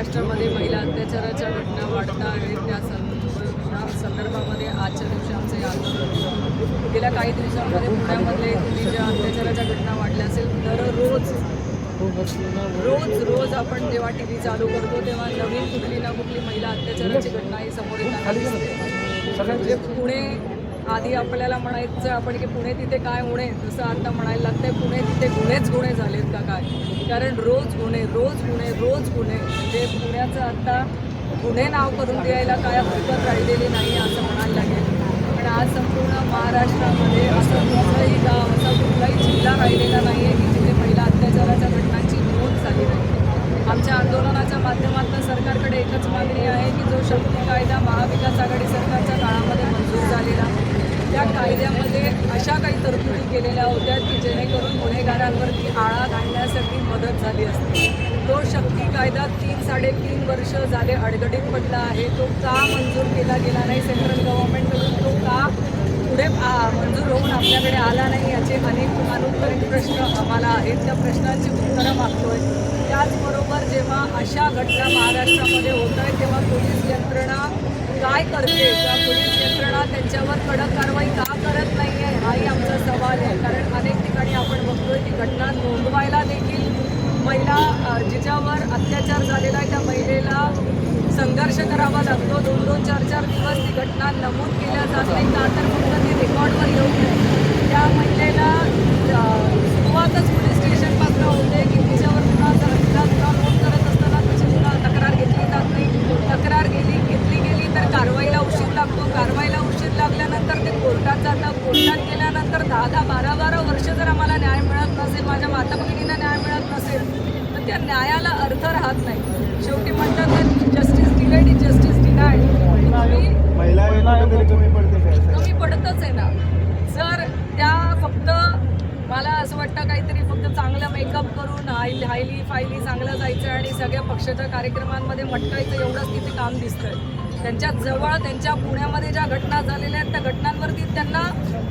महाराष्ट्रामध्ये महिला अत्याचाराच्या घटना वाढत आहेत. त्या संदर्भामध्ये आजच्या दिवशी आमचं हे आंदोलन गेल्या काही दिवसांमध्ये पुण्यामध्ये ज्या अत्याचाराच्या घटना वाढल्या असेल दररोज रोज रोज आपण जेव्हा टी व्ही चालू करतो तेव्हा नवीन कुठली ना कुठली महिला अत्याचाराची घटना ही समोर येताना म्हणजे पुणे आधी आपल्याला म्हणायचं आपण की पुणे तिथे काय होणे जसं आता म्हणायला लागतंय पुणे तिथे गुन्हेच गुन्हे झालेत का काय? कारण रोज गुन्हे रोज गुन्हे रोज गुन्हे. म्हणजे पुण्याचं आता गुन्हे नाव करून द्यायला काय हरकत राहिलेली नाही असं म्हणायला लागेल. पण आज संपूर्ण महाराष्ट्रामध्ये असं कुठलंही गाव असा कुठलाही जिल्हा राहिलेला नाही आहे की जिथे महिला अत्याचाराच्या घटनांची नोंद झाली नाही आमच्या आंदोलनाच्या माध्यमातून सरकारकडे एकच मागणी आहे की जो शक्ती कायदा महाविकास आघाडी सरकारच्या काळामध्ये मंजूर झालेला त्या कायद्यामध्ये अशा काही केल्या होत्या की जेणेकरून गुन्हेगारांवरती आळा घालण्यासाठी मदत झाली असते. तो शक्ती कायदा तीन साडेतीन वर्ष झाले अडगडीत पडला आहे. तो का मंजूर केला गेला नाही सेंट्रल गव्हर्नमेंटकडून? तो का पुढे मंजूर होऊन आपल्याकडे आला नाही याचे अनेक अनुत्तरित प्रश्न आम्हाला आहेत. त्या प्रश्नांची उत्तरं मागतोय. त्याचबरोबर जेव्हा अशा घटना महाराष्ट्रामध्ये होत आहेत तेव्हा पोलीस यंत्रणा काय करते? किंवा पोलीस यंत्रणा त्यांच्यावर कडक कारवाई का करत नाही आहे हाही आमचा सवाल आहे कारण अनेक ठिकाणी आपण बघतोय की घटना नोंदवायला देखील महिला अ, जिच्यावर अत्याचार झालेला आहे त्या महिलेला संघर्ष करावा लागतो दोन दोन चार चार दिवस ती घटना नमूद केल्या जात नाही का तर फक्त ती रेकॉर्डवर त्या महिलेला अ, सुरुवातच पोलीस स्टेशनपासून होते की तिच्यावर पुन्हा जर तिला गुन्हा नोंद करत असताना तिची गुन्हा तक्रार घेतली जात नाही. तक्रार गेली घेतली गेली तर कारवाईला उशीर लागतो. कारवाईला उशीर लागल्यानंतर ते कोर्टात जातं कोर्टात गेल्यानंतर दहा दहा बारा बारा वर्ष जर आम्हाला न्याय मिळत नसेल माझ्या माता भगिनींना न्याय मिळत नसेल तर त्या न्यायाला अर्थ राहत नाही. शेवटी म्हणतात justice delayed is justice denied मला असं वाटतं काहीतरी फक्त चांगलं मेकअप करून हाय हायली फायली चांगलं जायचं आणि सगळ्या पक्षाच्या कार्यक्रमांमध्ये मटकायचं एवढंच तिथे काम दिसतंय. त्यांच्या जवळ त्यांच्या पुण्यामध्ये ज्या घटना झालेल्या आहेत त्या घटनांवरती त्यांना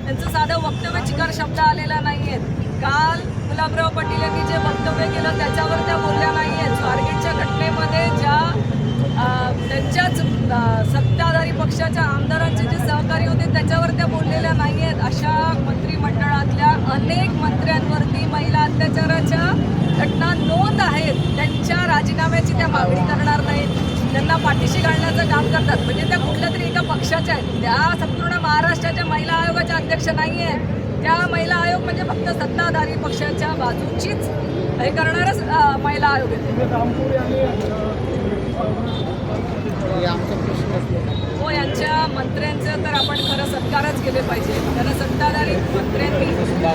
त्यांचं साधं वक्तव्य चिकार शब्द आलेला नाही आहेत काल गुलाबराव पाटील यांनी जे वक्तव्य केलं त्याच्यावर त्या बोलल्या नाही आहेत स्वारगेटच्या घटनेमध्ये ज्या त्यांच्याच सत्ताधारी पक्षाच्या आमदारांचे जे सहकारी होते त्याच्यावर त्या बोललेल्या नाही आहेत अशा मंत्री अनेक मंत्र्यांवरती महिला अत्याचाराच्या घटना नोंद आहेत. त्यांच्या राजीनाम्याची त्या मागणी करणार नाहीत. त्यांना पाठीशी घालण्याचं काम करतात. म्हणजे त्या कुठल्या तरी एका पक्षाच्या आहेत. त्या संपूर्ण महाराष्ट्राच्या महिला आयोगाच्या अध्यक्ष नाही आहेत त्या महिला आयोग म्हणजे फक्त सत्ताधारी पक्षाच्या बाजूचीच हे करणारच महिला आयोग आहे. हो यांच्या मंत्र्यांचं तर आपण खरं सत्कारच केले पाहिजे. त्यांना सत्ताधारी मंत्र्यांनी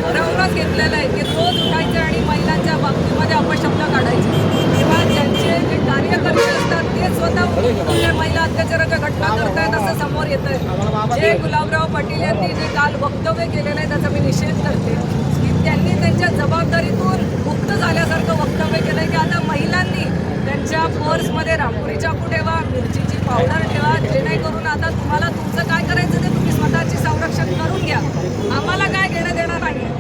ठरवूनच घेतलेलं आहे की रोज उठायचं आणि महिलांच्या बाबतीमध्ये अपशब्द काढायचे किंवा ज्यांचे जे कार्यकर्ते असतात ते स्वतः उठून त्या महिला अत्याचाराच्या घटना करतायत असं समोर येत आहे गुलाबराव पाटील यांनी जे काल वक्तव्य केलेलं आहे त्याचा मी निषेध करते. की त्यांनी त्यांच्या जबाबदारीतून मुक्त झाल्यासारखं वक्तव्य केलं आहे की आता महिलांनी त्यांच्या पर्समध्ये रामपुरी चाकू ठेवा मिरचीची पावडर ठेवा जेणेकरून आता तुम्हाला तुमचं काय करायचं ते तुम्ही स्वतःची संरक्षण करून घ्या. आम्हाला काय घेणं देणं नाही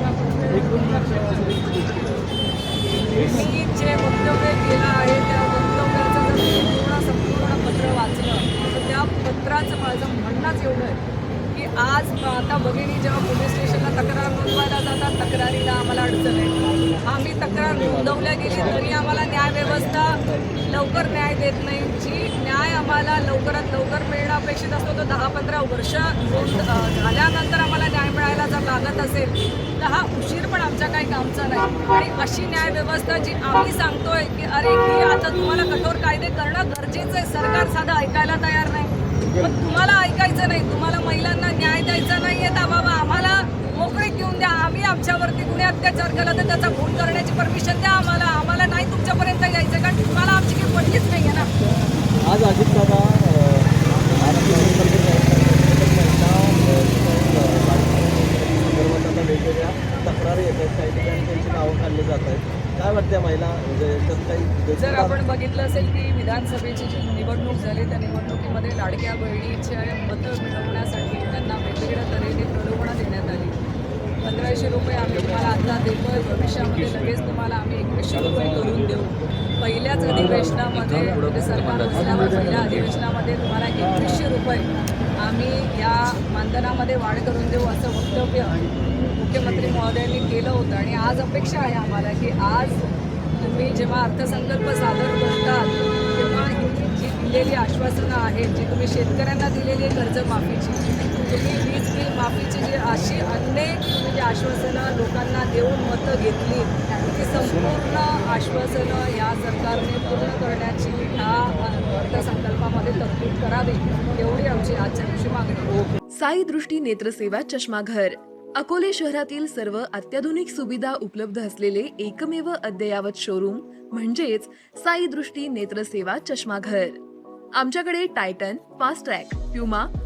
मी जे वक्तव्य केलं आहे त्या वक्तव्याचं जर मी पूर्ण संपूर्ण पत्र वाचलं तर त्या पत्राचं माझं म्हणणंच एवढं आहे. आज आता भगिनी जेव्हा पोलीस स्टेशनला तक्रार नोंदवायला जातात तक्रारीला आम्हाला अडचण आहे. आम्ही तक्रार नोंदवल्या गेली तरी आम्हाला न्याय व्यवस्था लवकर न्याय देत नाही. जी न्याय आम्हाला लवकरात लवकर मिळणं अपेक्षित असतो तो दहा पंधरा वर्ष नोंद झाल्यानंतर आम्हाला न्याय मिळायला जर लागत असेल तर हा उशीर पण आमच्या काही कामचा नाही. आणि अशी न्याय व्यवस्था जी आम्ही सांगतोय की अरे की आता तुम्हाला कठोर कायदे करणं गरजेचं आहे. सरकार साधं ऐकायला तयार नाही. पण तुम्हाला ऐकायचं नाही तुम्हाला महिलांना न्याय द्यायचा नाही आहे बाबा. आम्हाला मोकळी घेऊन द्या. आम्ही आमच्यावरती गुन्हे अत्याचार केला तर त्याचा फोन करण्याची परमिशन द्या आम्हाला. आम्हाला नाही तुमच्यापर्यंत यायचं कारण तुम्हाला आमची काही पडलीच नाही आहे ना. आज अजित दादा वेगवेगळ्या तक्रारी येतात काही ठिकाणी त्यांची नावं खाल्ली जात आहेत. काय वाटतं महिला? म्हणजे याच्यात काही जर आपण बघितलं असेल की विधानसभेची जी निवडणूक झाली त्या निवडणुकीमध्ये लाडक्या बहिणीच्या मतं मिळवण्यासाठी त्यांना वेगवेगळ्या तऱ्हेने प्रलोभनं देण्यात आली. पंधराशे रुपये आम्ही तुम्हाला आता देतोय भविष्यामध्ये लगेच तुम्हाला आम्ही एकवीसशे रुपये करून देऊ. पहिल्या पहिल्याच अधिवेशनामध्ये म्हणजे सरकार बसल्यावर पहिल्या अधिवेशनामध्ये तुम्हाला एकवीसशे रुपये आम्ही या मानधनामध्ये वाढ करून देऊ असं वक्तव्य मुख्यमंत्री महोदयांनी केलं होतं. आणि आज अपेक्षा आहे आम्हाला की आज तुम्ही जेव्हा अर्थसंकल्प सादर करतात तेव्हा ही जी दिलेली आश्वासनं आहेत जी तुम्ही शेतकऱ्यांना दिलेली आहे कर्जमाफीची तुम्ही वीज बिल माफीची जी अशी अनेक म्हणजे आश्वासनं लोकांना देऊन मतं घेतली ती संपूर्ण आश्वासनं या सरकारने पूर्ण करण्याची ह्या अर्थसंकल्पामध्ये तरतूद करावी एवढी आमची आजच्या दिवशी मागणी. साई दृष्टी नेत्रसेवा चष्माघर अकोले शहरातील सर्व अत्याधुनिक सुविधा उपलब्ध असलेले एकमेव अद्ययावत शोरूम म्हणजेच साई दृष्टी नेत्रसेवा चष्माघर आमच्याकडे Titan Fastrack Puma